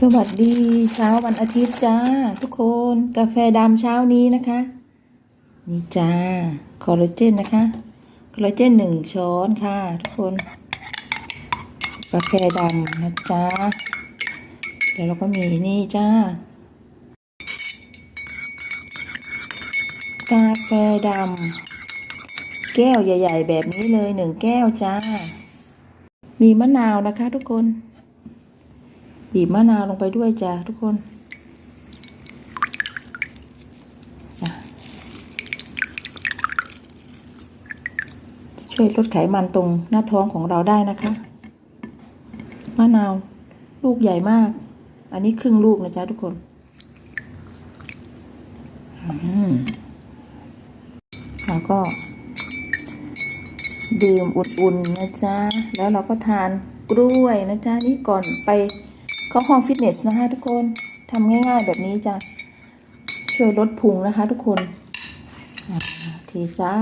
สวัสดีเช้าวันอาทิตย์จ้า ทุกคนกาแฟดำเช้านี้นะคะ นี่จ้าคอลลาเจนนะคะคอลลาเจนหนึ่งช้อนค่ะ ทุกคน กาแฟดำนะจ๊ะแล้วเราก็มีนี่จ้ากาแฟดำแก้วใหญ่ ๆ แบบนี้เลยหนึ่งแก้วจ้า มีมะนาวนะคะ ทุกคน บีบมะนาวลงไปด้วยจ้าทุกคนจะช่วยลดไขมันตรงหน้าท้องของเราได้นะคะ มะนาว ลูกใหญ่มาก อันนี้ครึ่งลูกนะจ๊ะทุกคนแล้วก็ ดื่มอุ่นๆนะจ๊ะ แล้วเราก็ทานกล้วยนะจ๊ะ นี่ก่อนไป ก็ห้องฟิตเนสนะคะทุกคนทำง่ายๆแบบนี้จะช่วยลดพุงนะคะทุกคนอ่าโอเคจ้า